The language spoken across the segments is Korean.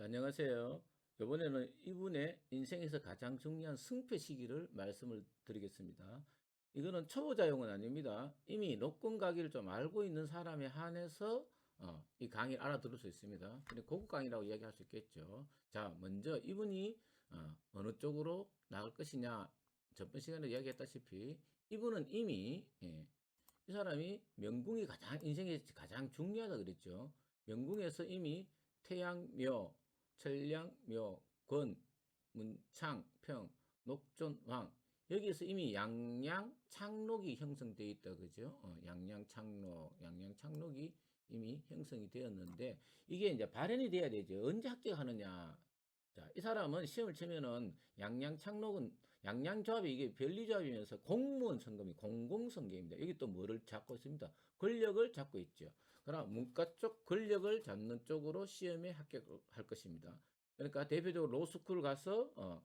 자, 안녕하세요. 이번에는 이분의 인생에서 가장 중요한 승패 시기를 말씀을 드리겠습니다. 이거는 초보자용은 아닙니다. 이미 노건 가기를 좀 알고 있는 사람에 한해서 어, 이 강의를 알아들을 수 있습니다. 근데 고급 강의라고 이야기할 수 있겠죠. 자, 먼저 이분이 어, 어느 쪽으로 나갈 것이냐. 저번 시간에 이야기했다시피 이분은 이미 예, 이 사람이 명궁이 가장 인생에 가장 중요하다 그랬죠. 명궁에서 이미 태양묘, 천량 묘, 권, 문창, 평, 녹존, 왕 여기에서 이미 양양 창록이 형성되어 있다 그죠? 어, 양양 창록, 양양 창록이 이미 형성이 되었는데 이게 이제 발현이 돼야 되죠. 언제 합격하느냐? 자, 이 사람은 시험을 치면은 양양 창록은 양양 조합이 이게 변리 조합이면서 공무원 선거입니다. 공공 선거입니다. 여기 또 뭐를 잡고 있습니다. 권력을 잡고 있죠. 그러나 문과 쪽 권력을 잡는 쪽으로 시험에 합격할 것입니다. 그러니까 대표적으로 로스쿨 가서 어,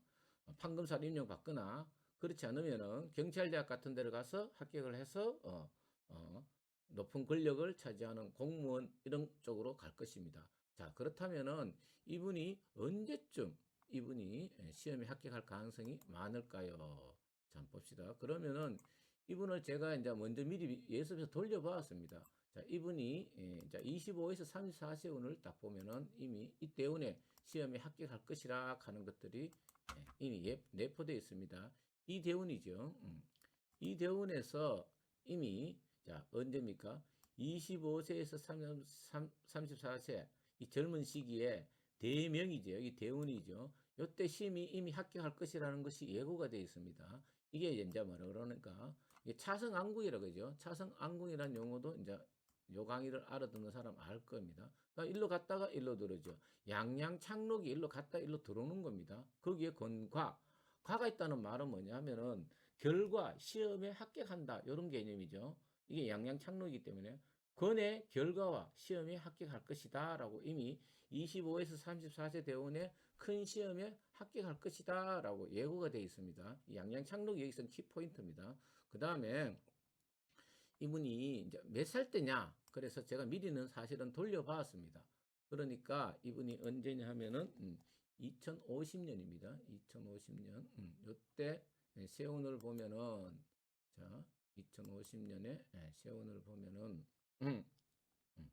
판검사를 임용 받거나 그렇지 않으면은 경찰대학 같은 데를 가서 합격을 해서 어, 어, 높은 권력을 차지하는 공무원 이런 쪽으로 갈 것입니다. 자 그렇다면은 이분이 언제쯤 이분이 시험에 합격할 가능성이 많을까요? 자 봅시다. 그러면은 이분을 제가 이제 먼저 미리 예습해서 돌려보았습니다. 자, 이분이 예, 자 25에서 34세 운을 딱 보면은 이미 이때운에 시험에 합격할 것이라 하는 것들이 예, 이미 예, 내포되어 있습니다. 이 대운이죠. 음. 이 대운에서 이미 자 언제입니까? 25세에서 34세 이 젊은 시기에 대명이죠. 여기 대운이죠. 요때 시험이 이미 합격할 것이라는 것이 예고가 되어 있습니다. 이게 이제 뭐라 그러니까 차성안궁이라고 그러죠. 차성안궁이라는 용어도 이제 요 강의를 알아듣는 사람 알 겁니다. 그러니까 일로 갔다가 일로 들어오죠. 양양 창록이 일로 갔다 일로 들어오는 겁니다. 거기에 건과 과가 있다는 말은 뭐냐면은 결과 시험에 합격한다 이런 개념이죠. 이게 양양 창록이기 때문에 건의 결과와 시험에 합격할 것이다 라고 이미 25에서 34세 대원의 큰 시험에 합격할 것이다 라고 예고가 되어 있습니다. 이 양양 창록이 여기서 키포인트입니다. 그 다음에 이분이 이제 몇 살 때냐? 그래서 제가 미리는 사실은 돌려봤습니다. 그러니까 이분이 언제냐 하면은 음, 2050년입니다. 2050년. 음, 요때 예, 세운을 보면은 자, 2050년에 예, 세운을 보면은 음, 음,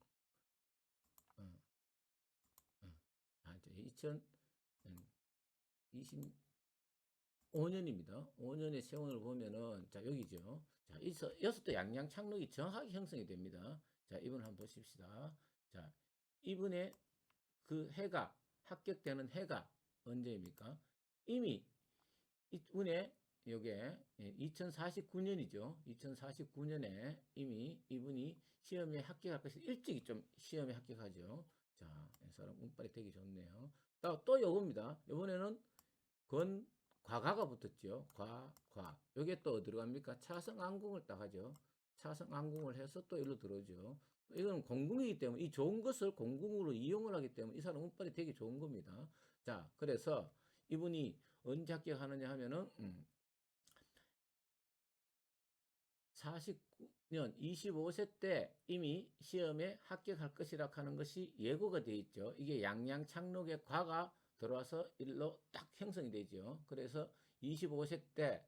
어, 어, 아, 이제 2025년입니다. 5년의 세운을 보면은 자, 여기죠. 자, 이서 여섯 대 양양 창록이 정확하게 형성이 됩니다. 자, 이분 한번 보십시다. 자, 이분의 그 해가 합격되는 해가 언제입니까? 이미 이분의 요게 2049년이죠. 2049년에 이미 이분이 시험에 합격할 것이 일찍이 좀 시험에 합격하죠. 자, 이 사람 운빨이 되게 좋네요. 또, 또 요겁니다. 이번에는 건 과가가 붙었죠. 과, 과. 요게 또 어디로 갑니까? 차성 안궁을 딱 하죠. 차성 안궁을 해서 또 일로 들어오죠. 이건 공궁이기 때문에 이 좋은 것을 공궁으로 이용을 하기 때문에 이 사람 운빨이 되게 좋은 겁니다. 자, 그래서 이분이 언제 합격하느냐 하면은 음, 49년 25세 때 이미 시험에 합격할 것이라 하는 것이 예고가 되어 있죠. 이게 양양 창록의 과가 들어와서 일로 딱 형성이 되죠. 그래서 25세 때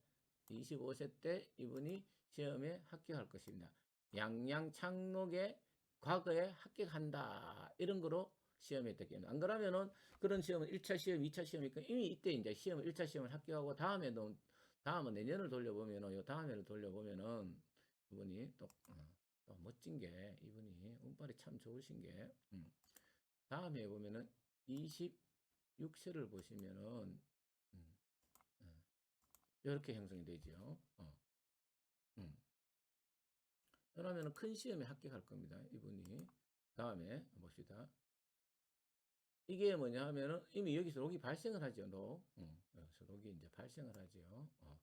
25세 때 이분이 시험에 합격할 것입니다. 양양 창록의 과거에 합격한다. 이런 거로 시험에 됐겠네요. 안 그러면은 그런 시험은 1차 시험, 2차 시험이니까 이미 이때 이제 시험 1차 시험을 합격하고 다음에도 다음은 내년을 돌려보면은 요 다음에를 돌려보면은 이분이 또, 어, 또 멋진 게 이분이 운빨이 참 좋으신 게 음. 다음에 보면은 26세를 보시면은 음, 어, 이렇게 형성이 되죠. 어. 음. 그러면 큰 시험에 합격할 겁니다. 이분이 다음에 봅시다. 이게 뭐냐 하면은 이미 여기서 록이 발생을 하죠. 록. 어, 여기서 록이 이제 발생을 하죠. 어.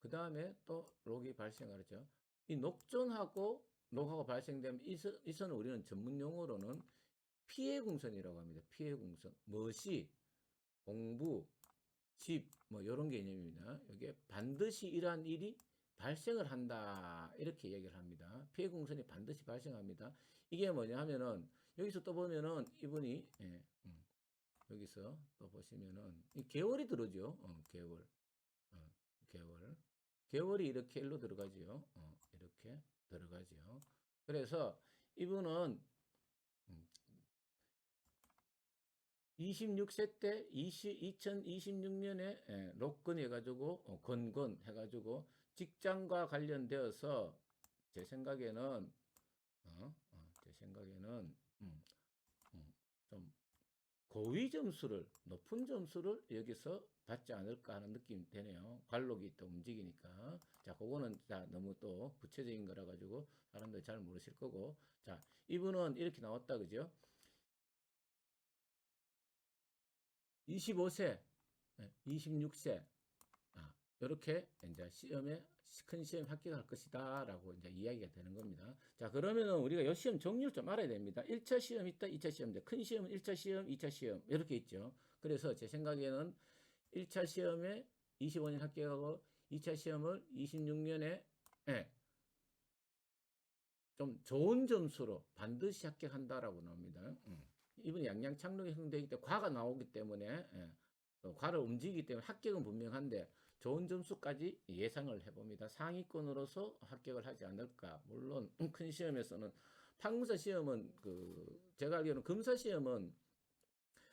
그 다음에 또 록이 발생을 하죠. 이 녹존하고 녹하고 발생되면 이, 선, 이 선을 우리는 전문 용어로는 피해 궁선이라고 합니다. 피해 궁선. 무엇이 공부, 집, 뭐 이런 개념입니다. 이게 반드시 이러한 일이 발생을 한다. 이렇게 얘기를 합니다. 피해 궁선이 반드시 발생합니다. 이게 뭐냐 하면은 여기서 또 보면은 이분이 예, 음, 여기서 또 보시면은 이 개월이 들어오죠. 어, 개월. 어, 개월. 개월이 이렇게 일로 들어가지요. 어, 이렇게 들어가지요. 그래서 이분은 음, 26세 때 20, 2026년에 예, 록건 해가지고 어, 건건 해가지고 직장과 관련되어서 제 생각에는 어, 어, 제 생각에는 음, 음, 좀 고위 점수를 높은 점수를 여기서 받지 않을까 하는 느낌이 되네요. 관록이 또 움직이니까. 자, 그거는 자 너무 또 구체적인 거라 가지고 사람들이 잘 모르실 거고. 자, 이분은 이렇게 나왔다 그죠? 25세, 26세, 아, 이렇게 이제 시험에 큰 시험 합격할 것이다라고 이제 이야기가 되는 겁니다. 자, 그러면은 우리가 이 시험 종류를 좀 알아야 됩니다. 1차 시험 있다, 2차 시험 있다. 큰 시험은 1차 시험, 2차 시험 이렇게 있죠. 그래서 제 생각에는 1차 시험에 25년 합격하고 2차 시험을 26년에 예, 좀 좋은 점수로 반드시 합격한다라고 나옵니다. 음. 이분이 양양 창릉에 형되기 때문에 과가 나오기 때문에 예, 또 과를 움직이기 때문에 합격은 분명한데 좋은 점수까지 예상을 해봅니다. 상위권으로서 합격을 하지 않을까. 물론 큰 시험에서는 판검사 시험은 그 제가 알기로는 검사 시험은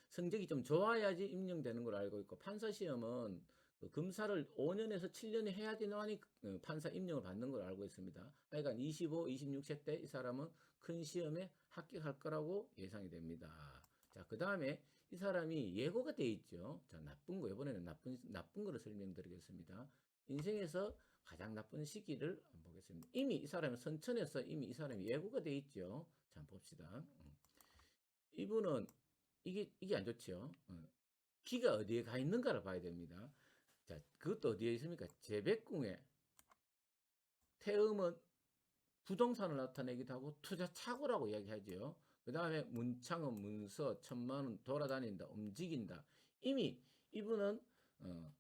성적이 좀 좋아야지 임명되는 걸 알고 있고 판사 시험은 그 검사를 5년에서 7년에 해야 되나니 어, 판사 임명을 받는 걸 알고 있습니다. 그러니까 25, 26세 때 이 사람은 큰 시험에 합격할 거라고 예상이 됩니다. 자, 그 다음에 이 사람이 예고가 돼 있죠. 자, 나쁜 거 이번에는 나쁜 나쁜 거를 설명드리겠습니다. 인생에서 가장 나쁜 시기를 보겠습니다. 이미 이 사람이 선천에서 이미 이 사람이 예고가 돼 있죠. 자, 봅시다. 음. 이분은 이게 이게 안 좋죠. 어. 기가 어디에 가 있는가를 봐야 됩니다. 자, 그것도 어디에 있습니까? 재백궁에 태음은 부동산을 나타내기도 하고 투자 착오라고 이야기하죠. 그 다음에 문창은 문서 천만은 돌아다닌다, 움직인다. 이미 이분은 어,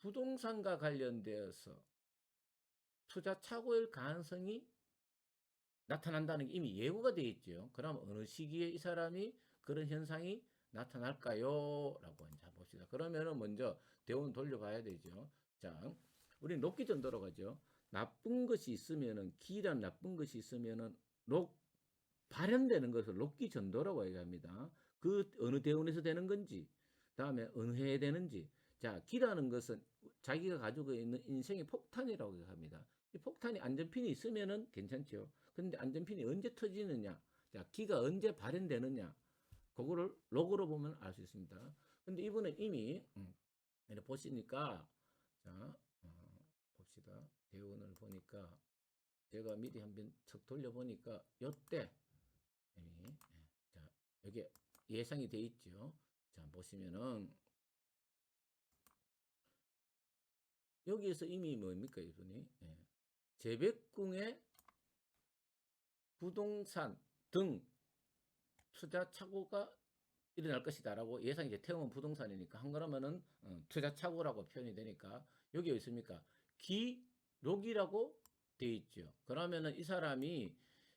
부동산과 관련되어서 투자 착오일 가능성이 나타난다는 게 이미 예고가 되어 있죠. 그럼 어느 시기에 이 사람이 그런 현상이 나타날까요? 라고 이제 봅시다. 그러면은 먼저 대운 돌려봐야 되죠. 자, 우리 녹기 전도로 가죠. 나쁜 것이 있으면은 기란 나쁜 것이 있으면은 녹 발현되는 것을 녹기 전도라고 얘기합니다. 그 어느 대운에서 되는 건지, 다음에 어느 해에 되는지. 자, 기라는 것은 자기가 가지고 있는 인생의 폭탄이라고 합니다. 이 폭탄이 안전핀이 있으면은 괜찮죠. 근데 안전핀이 언제 터지느냐, 자, 기가 언제 발현되느냐, 그거를 로그로 보면 알 수 있습니다. 근데 이분은 이미 음, 보시니까 자 어, 봅시다. 대운을 보니까 제가 미리 한번 척 돌려보니까 요때 이미 예, 자 여기 예상이 돼 있죠. 자 보시면은 여기에서 이미 뭡니까 이분이 예. 재백궁의 부동산 등 투자 착오가 일어날 것이다라고 예상이 이제 태우면 부동산이니까 한 거라면은 어, 투자 착오라고 표현이 되니까 여기 있습니까? 기록이라고 돼 있죠. 그러면은 이 사람이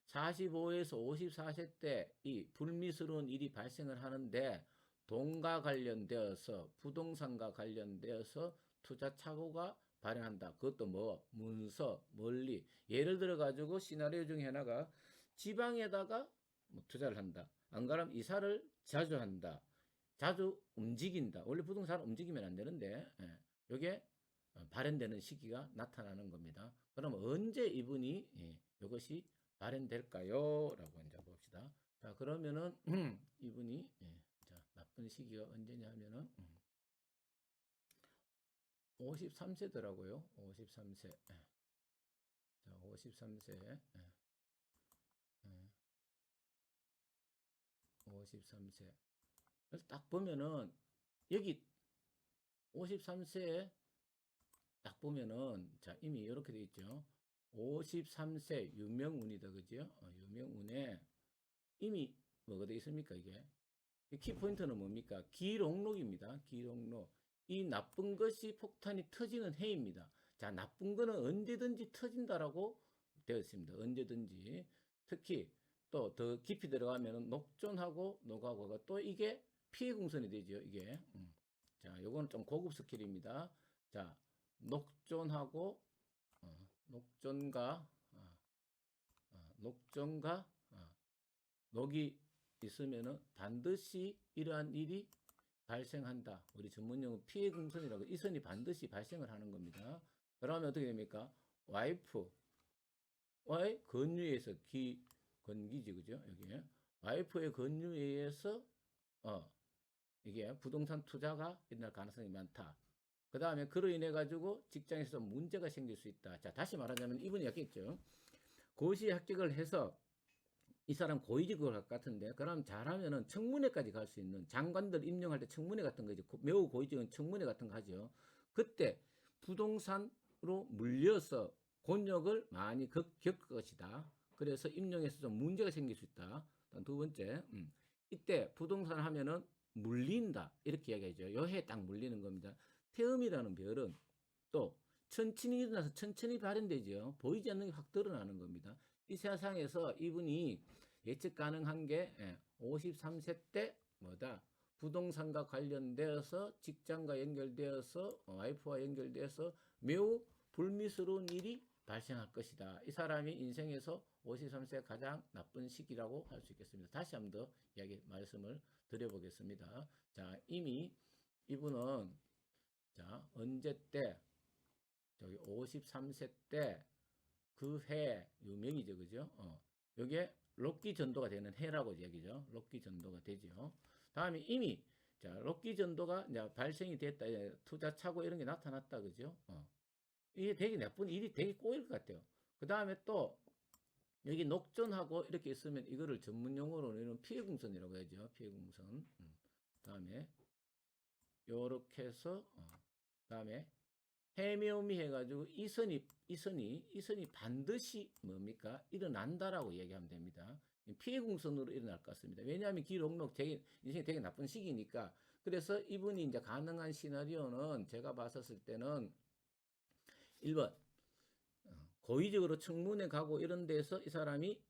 45에서 54세 때 이 불미스러운 일이 발생을 하는데 돈과 관련되어서 부동산과 관련되어서 투자 착오가 발생한다. 그것도 뭐 문서, 멀리 예를 들어 가지고 시나리오 중에 하나가 지방에다가 뭐 투자를 한다. 안 그러면 이사를 자주 한다. 자주 움직인다. 원래 부동산 움직이면 안 되는데, 예, 요게 어, 발현되는 시기가 나타나는 겁니다. 그럼 언제 이분이 예, 이것이 발현될까요? 라고 이제 봅시다. 자, 그러면은 이분이 예, 자, 나쁜 시기가 언제냐 하면은 음, 53세더라고요. 53세. 예. 자, 53세. 53세. 그래서 딱 보면은 여기 53세에 딱 보면은 자 이미 이렇게 돼 있죠. 53세 유명운이다 그죠? 어, 유명운에 이미 뭐가 돼 있습니까 이게? 키포인트는 뭡니까? 기록록입니다. 기록록. 이 나쁜 것이 폭탄이 터지는 해입니다. 자, 나쁜 거는 언제든지 터진다라고 되어 있습니다. 언제든지. 특히 또 더 깊이 들어가면 녹존하고 녹하고가 또 이게 피해 공선이 되죠, 이게. 음. 자, 요거는 좀 고급 스킬입니다. 자, 녹존하고 어, 녹존과 어, 어, 녹존과 어, 녹이 있으면은 반드시 이러한 일이 발생한다. 우리 전문용어 피해 공선이라고 이 선이 반드시 발생을 하는 겁니다. 그러면 어떻게 됩니까? 와이프 권유에 의해서 기 건기지 그죠? 여기 와이프의 권유에 의해서 어 이게 부동산 투자가 일어날 가능성이 많다. 그 다음에 그로 인해 가지고 직장에서 문제가 생길 수 있다. 자 다시 말하자면 이분이 했겠죠. 고시 합격을 해서 이 사람 고위직을 할 것 같은데 그럼 잘하면은 청문회까지 갈 수 있는 장관들 임명할 때 청문회 같은 거 이제 고- 매우 고위직은 청문회 같은 거 하죠. 그때 부동산으로 물려서 곤욕을 많이 겪, 겪을 것이다. 그래서 임용에서 좀 문제가 생길 수 있다. 두 번째, 음, 이때 부동산 하면은 물린다 이렇게 이야기하죠. 여해 딱 물리는 겁니다. 태음이라는 별은 또 천천히 일어나서 천천히 발현되죠. 보이지 않는 게 확 드러나는 겁니다. 이 세상에서 이분이 예측 가능한 게 53세 때 뭐다 부동산과 관련되어서 직장과 연결되어서 어, 와이프와 연결되어서 매우 불미스러운 일이 발생할 것이다. 이 사람이 인생에서 53세 가장 나쁜 시기라고 할 수 있겠습니다. 다시 한 번 더 이야기 말씀을 드려보겠습니다. 자, 이미 이분은 자 언제 때 저기 53세 때 그 해 유명이죠, 그죠? 어, 요게 록기 전도가 되는 해라고 얘기죠. 록기 전도가 되죠. 다음에 이미 자 록기 전도가 이제 발생이 됐다, 투자 차고 이런 게 나타났다, 그죠? 어. 이게 되게 나쁜 일이 되게 꼬일 것 같아요. 그 다음에 또 여기 녹전하고 이렇게 있으면 이거를 전문 용어로는 피해공선이라고 하죠. 피해공선. 음. 다음에 요렇게 해서 어. 다음에 해묘미 해가지고 이 선이 이 선이 이 선이 반드시 뭡니까 일어난다라고 얘기하면 됩니다. 피해공선으로 일어날 것 같습니다. 왜냐하면 기록록 되게 인생이 되게 나쁜 시기니까 그래서 이분이 이제 가능한 시나리오는 제가 봤었을 때는 1번 어, 고의적으로 청문회 가고 이런 데서 이 사람이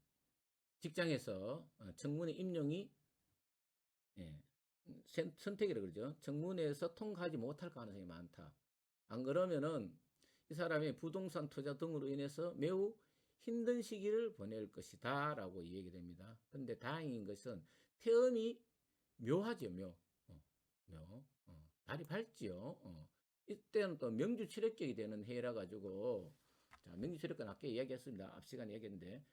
직장에서 어, 청문회 임용이 예, 선- 선택이라 그러죠. 청문회에서 통과하지 못할 가능성이 많다. 안 그러면은 이 사람이 부동산 투자 등으로 인해서 매우 힘든 시기를 보낼 것이다 라고 얘기됩니다. 근데 다행인 것은 태음이 묘하죠, 묘. 어, 묘. 어, 발이 밝지요. 어. 이때는 또 명주 출력격이 되는 해라 가지고 자, 명주 출력격 아까 이야기했습니다. 앞 시간에 얘기했는데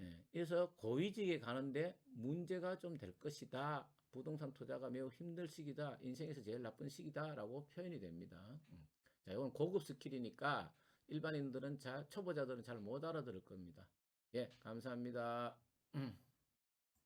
예, 그래서 고위직에 가는데 문제가 좀 될 것이다. 부동산 투자가 매우 힘들 시기다. 인생에서 제일 나쁜 시기다라고 표현이 됩니다. 음. 자, 이건 고급 스킬이니까 일반인들은 잘 초보자들은 잘 못 알아들을 겁니다. 예, 감사합니다. 음.